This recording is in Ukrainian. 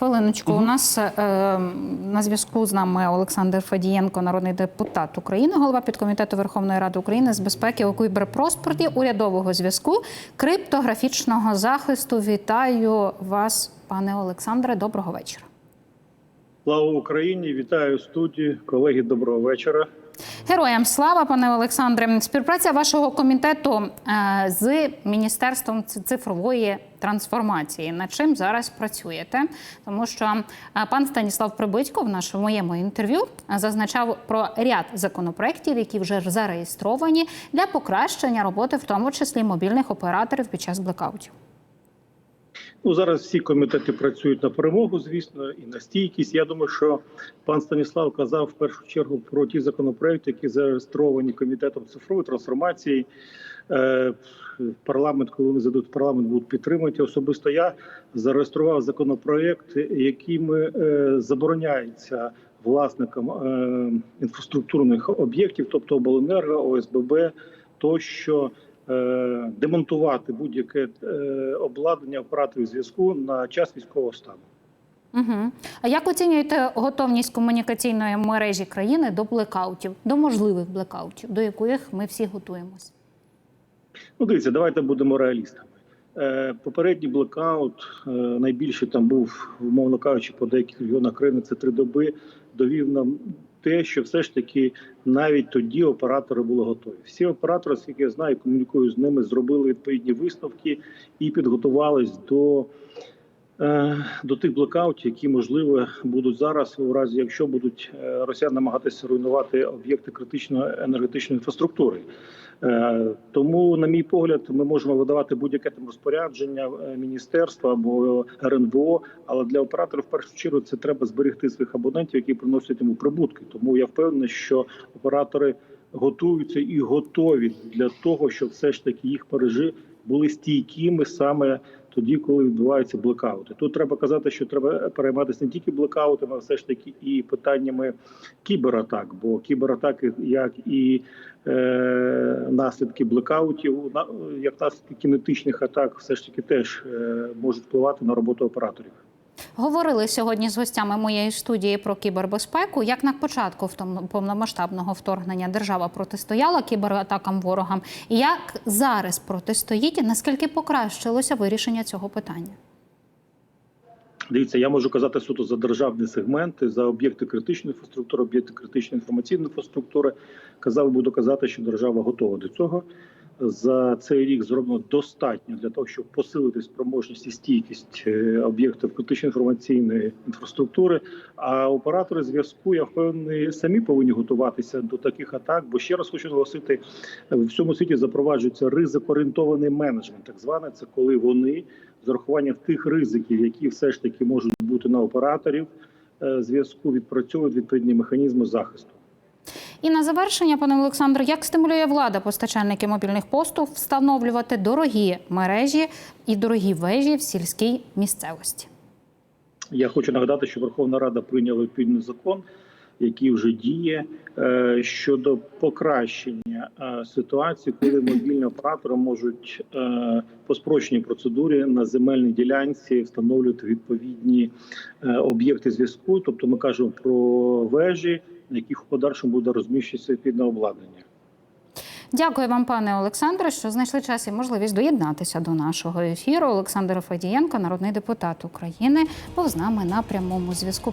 Хвилиночку, у нас е, на зв'язку з нами Олександр Фадієнко, народний депутат України, голова підкомітету Верховної Ради України з безпеки у кіберпроспорті, урядового зв'язку, криптографічного захисту. Вітаю вас, пане Олександре. Доброго вечора. Слава Україні! Вітаю студії, колеги. Доброго вечора. Героям слава, пане Олександре. Співпраця вашого комітету е, з міністерством цифрової трансформації. Над чим зараз працюєте? Тому що е, пан Станіслав Прибитько в нашому моєму інтерв'ю е, зазначав про ряд законопроєктів, які вже зареєстровані для покращення роботи, в тому числі мобільних операторів під час блекаутів. Ну зараз всі комітети працюють на перемогу, звісно, і на стійкість. Я думаю, що пан Станіслав казав в першу чергу про ті законопроекти, які зареєстровані комітетом цифрової трансформації. Е, Парламент, коли вони зайдуть в парламент, будуть підтримувати. Особисто я зареєстрував законопроект, яким е, забороняється власникам е, інфраструктурних об'єктів, тобто обленерго, ОСББ, тощо демонтувати будь-яке е, обладнання операторів зв'язку на час військового стану. Угу. А як оцінюєте готовність комунікаційної мережі країни до блекаутів, до можливих блекаутів, до яких ми всі готуємось? Ну, дивіться, давайте будемо реалістами. Е, Попередній блекаут е, найбільший там був, умовно кажучи, по деяких регіонах країни це три доби. Довів нам те, що все ж таки навіть тоді оператори були готові. Всі оператори, скільки я знаю, комунікую з ними, зробили відповідні висновки і підготувались до. Е, До тих блокаутів, які можливо будуть зараз, у разі якщо будуть е, росіяни намагатися руйнувати об'єкти критичної енергетичної інфраструктури. Е, Тому, на мій погляд, ми можемо видавати будь-яке там розпорядження міністерства або РНБО, але для операторів в першу чергу це треба зберегти своїх абонентів, які приносять йому прибутки. Тому я впевнений, що оператори готуються і готові для того, щоб все ж таки їх мережі були стійкими саме тоді, коли відбуваються блекаути. Тут треба казати, що треба перейматися не тільки блекаутами, а все ж таки і питаннями кібератак, бо кібератаки, як і е, наслідки блекаутів, як наслідки кінетичних атак, все ж таки теж е, можуть впливати на роботу операторів. Говорили сьогодні з гостями моєї студії про кібербезпеку. Як на початку втом- повномасштабного вторгнення держава протистояла кібератакам ворогам, і як зараз протистоїть, наскільки покращилося вирішення цього питання? Дивіться, я можу казати суто за державні сегменти, за об'єкти критичної інфраструктури, об'єкти критичної інформаційної інфраструктури. Казав, буду казати, що держава готова до цього. За цей рік зроблено достатньо для того, щоб посилити спроможність і стійкість е, об'єктів критичної інформаційної інфраструктури. А оператори зв'язку, я впевнений, самі повинні готуватися до таких атак. Бо ще раз хочу наголосити, в всьому світі запроваджується ризикоорієнтований менеджмент. Так зване, це коли вони з урахуванням тих ризиків, які все ж таки можуть бути на операторів е, зв'язку, відпрацьовують відповідні механізми захисту. І на завершення, пане Олександр, як стимулює влада постачальники мобільних постів встановлювати дорогі мережі і дорогі вежі в сільській місцевості? Я хочу нагадати, що Верховна Рада прийняла відповідний закон, який вже діє е, щодо покращення е, ситуації, коли мобільні оператори можуть е, по спрощеній процедурі на земельній ділянці встановлювати відповідні об'єкти зв'язку. Тобто, ми кажемо про вежі, на яких у подальшому буде розміщуватися відповідне обладнання. Дякую вам, пане Олександре, що знайшли час і можливість доєднатися до нашого ефіру. Олександр Фадієнко, народний депутат України, був з нами на прямому зв'язку.